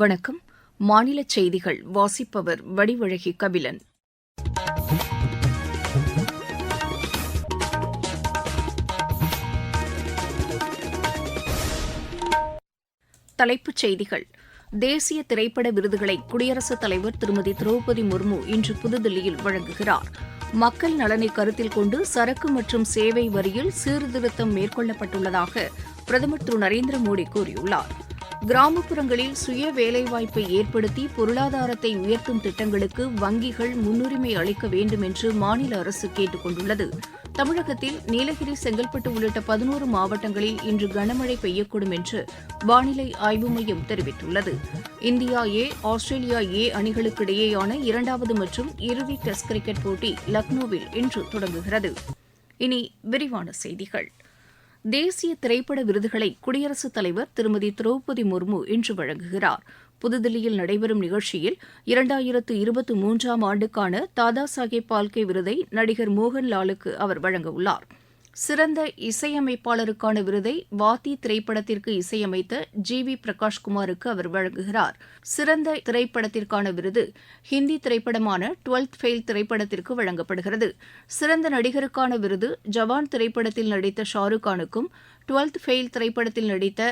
வணக்கம். மாநில செய்திகள் வாசிப்பவர் வடிவழகி கபிலன். தலைப்புச் செய்திகள். தேசிய திரைப்பட விருதுகளை குடியரசுத் தலைவர் திருமதி திரௌபதி முர்மு இன்று புதுதில்லியில் வழங்குகிறார். மக்கள் நலனை கருத்தில் கொண்டு சரக்கு மற்றும் சேவை வரியில் சீர்திருத்தம் மேற்கொள்ளப்பட்டுள்ளதாக பிரதமர் திரு நரேந்திர மோடி கூறியுள்ளார். கிராமப்புறங்களில் சுய வேலைவாய்ப்பை ஏற்படுத்தி பொருளாதாரத்தை உயர்த்தும் திட்டங்களுக்கு வங்கிகள் முன்னுரிமை அளிக்க வேண்டும் என்று மாநில அரசு கேட்டுக் கொண்டுள்ளது. தமிழகத்தில் நீலகிரி செங்கல்பட்டு உள்ளிட்ட பதினோரு மாவட்டங்களில் இன்று கனமழை பெய்யக்கூடும் என்று வானிலை ஆய்வு மையம் தெரிவித்துள்ளது. இந்தியா ஏ ஆஸ்திரேலியா ஏ அணிகளுக்கு இடையேயான இரண்டாவது மற்றும் இறுதி டெஸ்ட் கிரிக்கெட் போட்டி லக்னோவில் இன்று தொடங்குகிறது. இனி விரிவான செய்திகள். தேசிய திரைப்பட விருதுகளை குடியரசுத் தலைவர் திருமதி திரௌபதி முர்மு இன்று வழங்குகிறார். புதுதில்லியில் நடைபெறும் நிகழ்ச்சியில் இரண்டாயிரத்து இருபத்தி மூன்றாம் ஆண்டுக்கான தாதா சாஹேப் பால்கே விருதை நடிகர் மோகன்லாலுக்கு அவர் வழங்கவுள்ளார் சிறந்த இசையமைப்பாளருக்கான விருதை வாத்தி திரைப்படத்திற்கு இசையமைத்த ஜி வி பிரகாஷ்குமாருக்கு அவர் வழங்குகிறார். சிறந்த திரைப்படத்திற்கான விருது ஹிந்தி திரைப்படமான டுவெல்த் ஃபெயில் திரைப்படத்திற்கு வழங்கப்படுகிறது. சிறந்த நடிகருக்கான விருது ஜவான் திரைப்படத்தில் நடித்த ஷாருக் கானுக்கும் டுவெல்த் ஃபெயில் திரைப்படத்தில் நடித்த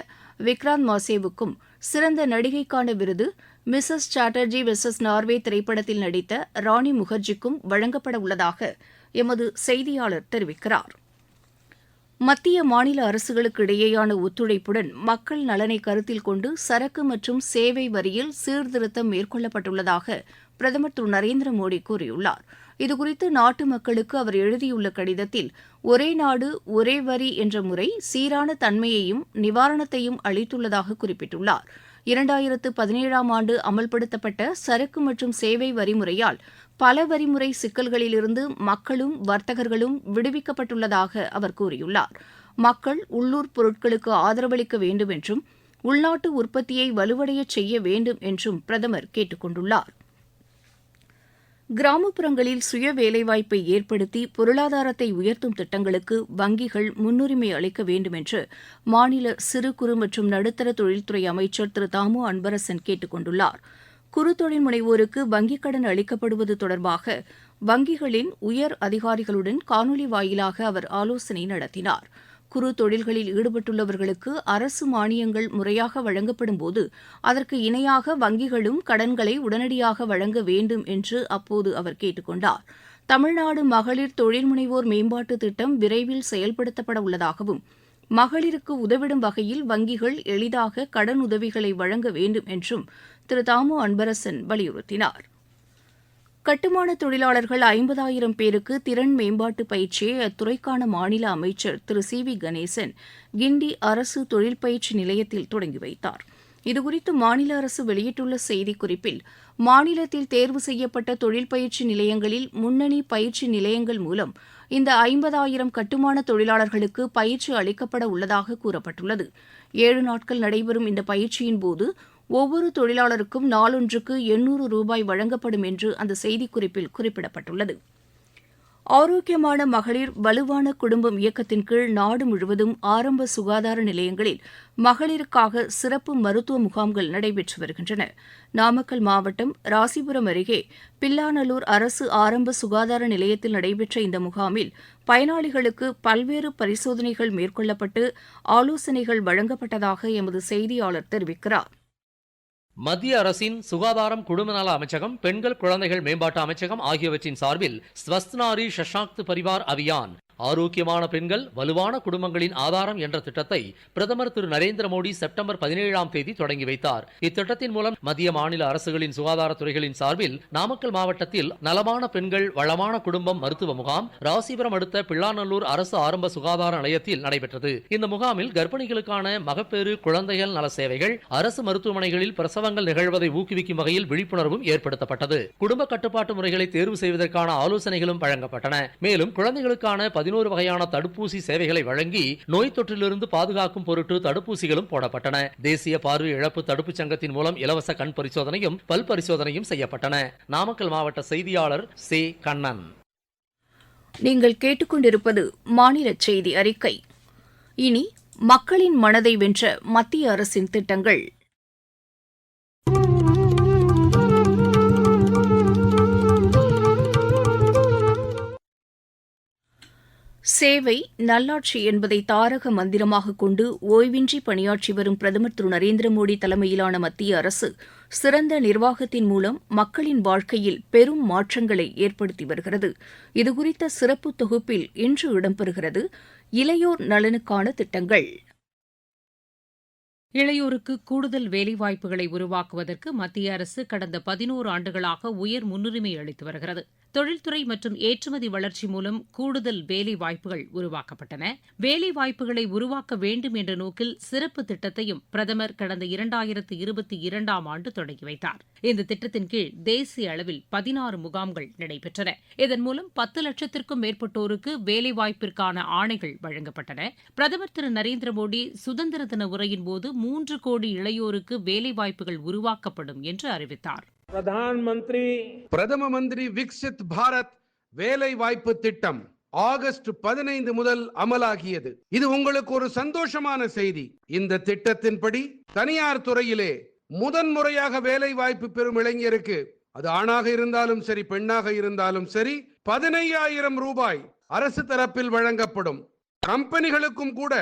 விக்ராந்த் மாசேவுக்கும் சிறந்த நடிகைக்கான விருது மிஸ்ஸஸ் சாட்டர்ஜி வெர்சஸ் நார்வே திரைப்படத்தில் நடித்த ராணி முகர்ஜிக்கும் வழங்கப்பட உள்ளதாக எமது செய்தியாளர் தெரிவிக்கிறார். மத்திய மாநில அரசுகளுக்கு இடையேயான ஒத்துழைப்புடன் மக்கள் நலனை கருத்தில் கொண்டு சரக்கு மற்றும் சேவை வரியில் சீர்திருத்தம் மேற்கொள்ளப்பட்டுள்ளதாக பிரதமர் திரு. நரேந்திர மோடி கூறியுள்ளார். இதுகுறித்து நாட்டு மக்களுக்கு அவர் எழுதியுள்ள கடிதத்தில் ஒரே நாடு ஒரே வரி என்ற முறை சீரான தன்மையையும் நிவாரணத்தையும் அளித்துள்ளதாக குறிப்பிட்டுள்ளார். இரண்டாயிரத்து பதினேழாம் ஆண்டு அமல்படுத்தப்பட்ட சரக்கு மற்றும் சேவை வரி முறையால் பல வரிமுறை சிக்கல்களிலிருந்து மக்களும் வர்த்தகர்களும் விடுவிக்கப்பட்டுள்ளதாக அவர் கூறியுள்ளார். மக்கள் உள்ளூர் பொருட்களுக்கு ஆதரவளிக்க வேண்டும் என்றும் உள்நாட்டு உற்பத்தியை வலுவடையச் செய்ய வேண்டும் என்றும் பிரதமர் கேட்டுக் கொண்டுள்ளார். கிராமப்புறங்களில் சுய வேலைவாய்ப்பை ஏற்படுத்தி பொருளாதாரத்தை உயர்த்தும் திட்டங்களுக்கு வங்கிகள் முன்னுரிமை அளிக்க வேண்டும் என்று மாநில சிறு குறு மற்றும் நடுத்தர தொழில்துறை அமைச்சர் திரு தாமு அன்பரசன் கேட்டுக் கொண்டுள்ளாா் குறு தொழில் முனைவோருக்கு வங்கிக் கடன் அளிக்கப்படுவது தொடர்பாக வங்கிகளின் உயர் அதிகாரிகளுடன் காணொலி வாயிலாக அவர் ஆலோசனை நடத்தினார். குறு தொழில்களில் ஈடுபட்டுள்ளவர்களுக்கு அரசு மானியங்கள் முறையாக வழங்கப்படும்போது அதற்கு இணையாக வங்கிகளும் கடன்களை உடனடியாக வழங்க வேண்டும் என்று அப்போது அவர் கேட்டுக்கொண்டார் தமிழ்நாடு மகளிர் தொழில் முனைவோர் மேம்பாட்டு திட்டம் விரைவில் செயல்படுத்தப்பட உள்ளதாகவும் மகளிருக்கு உதவிடும் வகையில் வங்கிகள் எளிதாக கடன் உதவிகளை வழங்க வேண்டும் என்றும் திரு தாமு அன்பரசன் வலியுறுத்தினார். கட்டுமான தொழிலாளர்கள் ஐம்பதாயிரம் பேருக்கு திறன் மேம்பாட்டு பயிற்சியை அத்துறைக்கான மாநில அமைச்சர் திரு சி வி கணேசன் கிண்டி அரசு தொழில் பயிற்சி நிலையத்தில் தொடங்கி வைத்தார். இதுகுறித்து மாநில அரசு வெளியிட்டுள்ள செய்திக்குறிப்பில் மாநிலத்தில் தேர்வு செய்யப்பட்ட தொழில் பயிற்சி நிலையங்களில் முன்னணி பயிற்சி நிலையங்கள் மூலம் இந்த ஐம்பதாயிரம் கட்டுமான தொழிலாளர்களுக்கு பயிற்சி அளிக்கப்பட உள்ளதாக கூறப்பட்டுள்ளது. ஏழு நாட்கள் நடைபெறும் இந்த பயிற்சியின் போது ஒவ்வொரு தொழிலாளருக்கும் நாளொன்றுக்கு எண்ணூறு ரூபாய் வழங்கப்படும் என்று அந்த செய்திக்குறிப்பில் குறிப்பிடப்பட்டுள்ளது. ஆரோக்கியமான மகளிர் வலுவான குடும்பம் இயக்கத்தின் கீழ் நாடு முழுவதும் ஆரம்ப சுகாதார நிலையங்களில் மகளிருக்காக சிறப்பு மருத்துவ முகாம்கள் நடைபெற்று வருகின்றன. நாமக்கல் மாவட்டம் ராசிபுரம் அருகே பில்லாநல்லூர் அரசு ஆரம்ப சுகாதார நிலையத்தில் நடைபெற்ற இந்த முகாமில் பயனாளிகளுக்கு பல்வேறு பரிசோதனைகள் மேற்கொள்ளப்பட்டு ஆலோசனைகள் வழங்கப்பட்டதாக எமது செய்தியாளர் தெரிவிக்கிறார். மத்திய அரசின் சுகாதாரம் குடும்பநல அமைச்சகம் பெண்கள் குழந்தைகள் மேம்பாட்டு அமைச்சகம் ஆகியவற்றின் சார்பில் ஸ்வஸ்த்நாரி சஷாக்த் பரிவார் அபியான். ஆரோக்கியமான பெண்கள் வலுவான குடும்பங்களின் ஆதாரம் என்ற திட்டத்தை பிரதமர் திரு நரேந்திர மோடி செப்டம்பர் பதினேழாம் தேதி தொடங்கி வைத்தார். இத்திட்டத்தின் மூலம் மத்திய மாநில அரசுகளின் சுகாதாரத்துறைகளின் சார்பில் நாமக்கல் மாவட்டத்தில் நலமான பெண்கள் வளமான குடும்பம் மருத்துவ முகாம் ராசிபுரம் அடுத்த பிள்ளாநல்லூர் அரசு ஆரம்ப சுகாதார நிலையத்தில் நடைபெற்றது. இந்த முகாமில் கர்ப்பிணிகளுக்கான மகப்பேறு குழந்தைகள் நல சேவைகள் அரசு மருத்துவமனைகளில் பிரசவங்கள் நிகழ்வதை ஊக்குவிக்கும் வகையில் விழிப்புணர்வும் ஏற்படுத்தப்பட்டது. குடும்ப கட்டுப்பாட்டு முறைகளை தேர்வு செய்வதற்கான ஆலோசனைகளும் வழங்கப்பட்டன. மேலும் குழந்தைகளுக்கான பதினோரு வகையான தடுப்பூசி சேவைகளை வழங்கி நோய் தொற்றிலிருந்து பாதுகாக்கும் பொருட்டு தடுப்பூசிகளும் போடப்பட்டன. தேசிய பார்வை இழப்பு தடுப்புச் சங்கத்தின் மூலம் இலவச கண் பரிசோதனையும் பல் பரிசோதனையும் செய்யப்பட்டன. நாமக்கல் மாவட்ட செய்தியாளர் சே. கண்ணன். நீங்கள் கேட்டுக்கொண்டிருப்பது மாநில செய்தி அறிக்கை. இனி மக்களின் மனதை வென்ற மத்திய அரசின் திட்டங்கள். சேவை நல்லாட்சி என்பதை தாரக மந்திரமாக கொண்டு ஓய்வின்றி பணியாற்றி வரும் பிரதமர் திரு. நரேந்திர மோடி தலைமையிலான மத்திய அரசு சிறந்த நிர்வாகத்தின் மூலம் மக்களின் வாழ்க்கையில் பெரும் மாற்றங்களை ஏற்படுத்தி வருகிறது. இதுகுறித்த சிறப்பு தொகுப்பில் இன்று இடம்பெறுகிறது இளையோர் நலனுக்கான திட்டங்கள். இளையோருக்கு கூடுதல் வேலைவாய்ப்புகளை உருவாக்குவதற்கு மத்திய அரசு கடந்த பதினோரு ஆண்டுகளாக உயர் முன்னுரிமை அளித்து வருகிறது. தொழில்துறை மற்றும் ஏற்றுமதி வளர்ச்சி மூலம் கூடுதல் வேலைவாய்ப்புகள் உருவாக்கப்பட்டன. வேலைவாய்ப்புகளை உருவாக்க வேண்டும் என்ற நோக்கில் சிறப்பு திட்டத்தையும் பிரதமர் கடந்த இரண்டாயிரத்து இருபத்தி இரண்டாம் ஆண்டு தொடங்கி வைத்தார். இந்த திட்டத்தின் கீழ் தேசிய அளவில் பதினாறு முகாம்கள் நடைபெற்றன. இதன் மூலம் பத்து லட்சத்திற்கும் மேற்பட்டோருக்கு வேலைவாய்ப்பிற்கான ஆணைகள் வழங்கப்பட்டன. பிரதமர் திரு நரேந்திர மோடி சுதந்திர தின உரையின் போது மூன்று கோடி இளையோருக்கு வேலைவாய்ப்புகள் உருவாக்கப்படும் என்று அறிவித்தார். பிரதான் மந்திரி பிரதம மந்திரி விக்சித் பாரத் வேலை வாய்ப்பு திட்டம் ஆகஸ்ட் பதினைந்து முதல் அமலாகியது. இது உங்களுக்கு ஒரு சந்தோஷமான செய்தி. இந்த திட்டத்தின்படி தனியார் துறையிலே முதன்முறையாக வேலை வாய்ப்பு பெறும் இளைஞருக்கு அது ஆணாக இருந்தாலும் சரி பெண்ணாக இருந்தாலும் சரி பதினையாயிரம் ரூபாய் அரசு தரப்பில் வழங்கப்படும். கம்பெனிகளுக்கும் கூட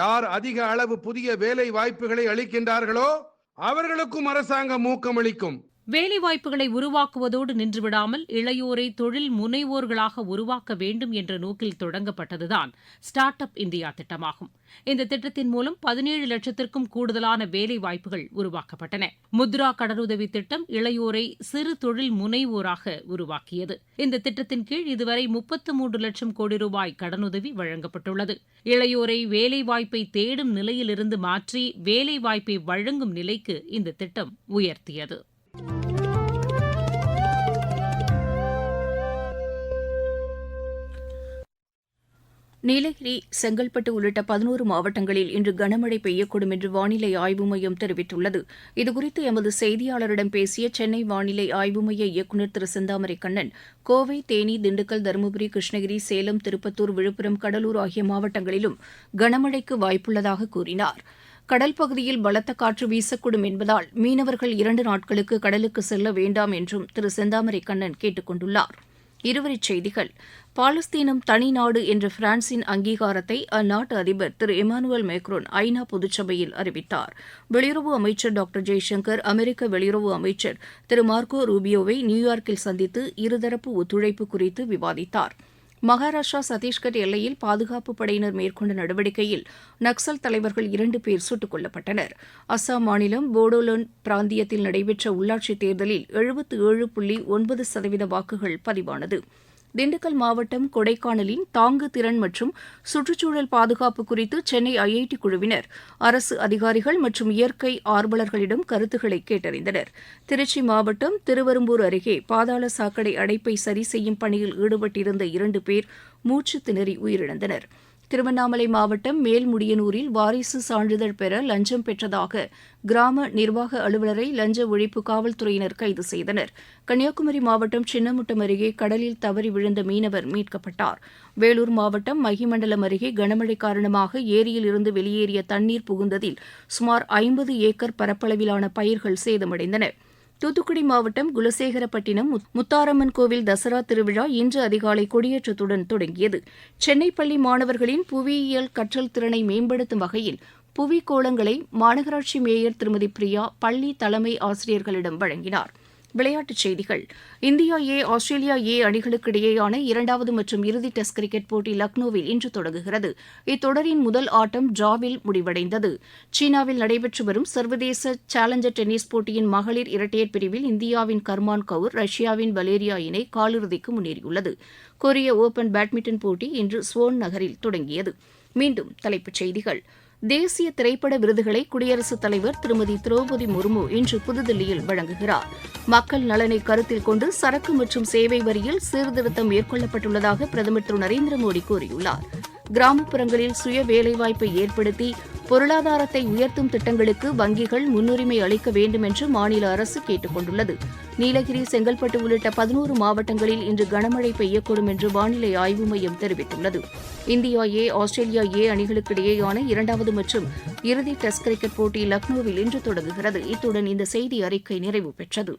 யார் அதிக அளவு புதிய வேலை வாய்ப்புகளை அளிக்கின்றார்களோ அவர்களுக்கும் அரசாங்கம் ஊக்கமளிக்கும். வேலைவாய்ப்புகளை உருவாக்குவதோடு நின்றுவிடாமல் இளையோரை தொழில் முனைவோர்களாக உருவாக்க வேண்டும் என்ற நோக்கில் தொடங்கப்பட்டதுதான் ஸ்டார்ட் அப் இந்தியா திட்டமாகும். இந்த திட்டத்தின் மூலம் பதினேழு லட்சத்திற்கும் கூடுதலான வேலைவாய்ப்புகள் உருவாக்கப்பட்டன. முத்ரா கடனுதவி திட்டம் இளையோரை சிறு தொழில் முனைவோராக உருவாக்கியது. இந்த திட்டத்தின் கீழ் இதுவரை முப்பத்து மூன்று லட்சம் கோடி ரூபாய் கடனுதவி வழங்கப்பட்டுள்ளது. இளையோரை வேலைவாய்ப்பை தேடும் நிலையிலிருந்து மாற்றி வேலைவாய்ப்பை வழங்கும் நிலைக்கு இந்த திட்டம் உயர்த்தியது. நீலகிரி செங்கல்பட்டு உள்ளிட்ட பதினோரு மாவட்டங்களில் இன்று கனமழை பெய்யக்கூடும் என்று வானிலை ஆய்வு மையம் தெரிவித்துள்ளது. இதுகுறித்து எமது செய்தியாளரிடம் பேசிய சென்னை வானிலை ஆய்வு மைய இயக்குநர் திரு செந்தாமரை கண்ணன் கோவை தேனி திண்டுக்கல் தருமபுரி கிருஷ்ணகிரி சேலம் திருப்பத்தூர் விழுப்புரம் கடலூர் ஆகிய மாவட்டங்களிலும் கனமழைக்கு வாய்ப்புள்ளதாக கூறினார். கடல் பகுதியில் பலத்த காற்று வீசக்கூடும் என்பதால் மீனவர்கள் இரண்டு நாட்களுக்கு கடலுக்கு செல்ல வேண்டாம் என்றும் திரு செந்தாமரை கண்ணன் கேட்டுக் கொண்டுள்ளாா் இருவரிச் செய்திகள். பாலஸ்தீனம் தனி நாடு என்ற பிரான்சின் அங்கீகாரத்தை அந்நாட்டு அதிபர் திரு இமானுவல் மேக்ரோன் ஐநா பொதுச்சபையில் அறிவித்தார். வெளியுறவு அமைச்சர் டாக்டர் ஜெய்சங்கர் அமெரிக்க வெளியுறவு அமைச்சர் திரு மார்க்கோ ரூபியோவை நியூயார்க்கில் சந்தித்து இருதரப்பு ஒத்துழைப்பு குறித்து விவாதித்தார். மகாராஷ்டிரா சத்தீஸ்கர் எல்லையில் பாதுகாப்பு படையினர் மேற்கொண்ட நடவடிக்கையில் நக்சல் தலைவர்கள் இரண்டு பேர் சுட்டுக் கொல்லப்பட்டனர். அஸ்ஸாம் மாநிலம் போடோலோன் பிராந்தியத்தில் நடைபெற்ற உள்ளாட்சித் தேர்தலில் எழுபத்து ஏழு புள்ளி ஒன்பது சதவீத வாக்குகள் பதிவானது. திண்டுக்கல் மாவட்டம் கொடைக்கானலின் தாங்கு திறன் மற்றும் சுற்றுச்சூழல் பாதுகாப்பு குறித்து சென்னை ஐஐடி குழுவினர் அரசு அதிகாரிகள் மற்றும் இயற்கை ஆர்வலர்களிடம் கருத்துக்களை கேட்டறிந்தனர். திருச்சி மாவட்டம் திருவெரும்பூர் அருகே பாதாள சாக்கடை அடைப்பை சரி செய்யும் பணியில் ஈடுபட்டிருந்த இரண்டு பேர் மூச்சு திணறி உயிரிழந்தனர். திருவண்ணாமலை மாவட்டம் மேல்முடியனூரில் வாரிசு சான்றிதழ் பெற லஞ்சம் பெற்றதாக கிராம நிர்வாக அலுவலரை லஞ்ச ஒழிப்பு காவல்துறையினர் கைது செய்தனர். கன்னியாகுமரி மாவட்டம் சின்னமுட்டம் அருகே கடலில் தவறி விழுந்த மீனவர் மீட்கப்பட்டார். வேலூர் மாவட்டம் மகிமண்டலம் அருகே கனமழை காரணமாக ஏரியில் இருந்து வெளியேறிய தண்ணீர் புகுந்ததில் சுமார் ஐம்பது ஏக்கர் பரப்பளவிலான பயிர்கள் சேதமடைந்தன. தூத்துக்குடி மாவட்டம் குலசேகரப்பட்டினம் முத்தாரம்மன் கோவில் தசரா திருவிழா இன்று அதிகாலை கொடியேற்றத்துடன் தொடங்கியது. சென்னை பள்ளி மாணவர்களின் புவியியல் கற்றல் திறனை மேம்படுத்தும் வகையில் புவி கோலங்களை மாநகராட்சி மேயர் திருமதி பிரியா பள்ளி தலைமை ஆசிரியர்களிடம் வழங்கினார். விளையாட்டுச் செய்திகள். இந்தியா ஏ ஆஸ்திரேலியா ஏ அணிகளுக்கு இடையேயான இரண்டாவது மற்றும் இறுதி டெஸ்ட் கிரிக்கெட் போட்டி லக்னோவில் இன்று தொடங்குகிறது. இத்தொடரின் முதல் ஆட்டம் டிராவில் முடிவடைந்தது. சீனாவில் நடைபெற்று வரும் சர்வதேச சேலஞ்சர் டென்னிஸ் போட்டியின் மகளிர் இரட்டையர் பிரிவில் இந்தியாவின் கர்மான் கவுர் ரஷ்யாவின் வலேரியா இணை காலிறுதிக்கு முன்னேறியுள்ளது. கொரிய ஓபன் பேட்மிண்டன் போட்டி இன்று ஸ்வோன் நகரில் தொடங்கியது. மீண்டும் தலைப்புச் செய்திகள். தேசிய திரைப்பட விருதுகளை குடியரசுத் தலைவர் திருமதி திரௌபதி முர்மு இன்று புதுதில்லியில் வழங்குகிறார். மக்கள் நலனை கருத்தில் கொண்டு சரக்கு மற்றும் சேவை வரியில் சீர்திருத்தம் மேற்கொள்ளப்பட்டுள்ளதாக பிரதமர் திரு நரேந்திர மோடி கூறியுள்ளார். கிராமப்புறங்களில் சுய வேலைவாய்ப்பை ஏற்படுத்தி பொருளாதாரத்தை உயர்த்தும் திட்டங்களுக்கு வங்கிகள் முன்னுரிமை அளிக்க வேண்டும் என்று மாநில அரசு கேட்டுக் கொண்டுள்ளது. நீலகிரி செங்கல்பட்டு உள்ளிட்ட பதினோரு மாவட்டங்களில் இன்று கனமழை பெய்யக்கூடும் என்று வானிலை ஆய்வு மையம் தெரிவித்துள்ளது. இந்தியா ஏ ஆஸ்திரேலியா ஏ அணிகளுக்கு இடையேயான இரண்டாவது மற்றும் இறுதி டெஸ்ட் கிரிக்கெட் போட்டி லக்னோவில் இன்று தொடங்குகிறது. இத்துடன் இந்த செய்தி அறிக்கை நிறைவு பெற்றது.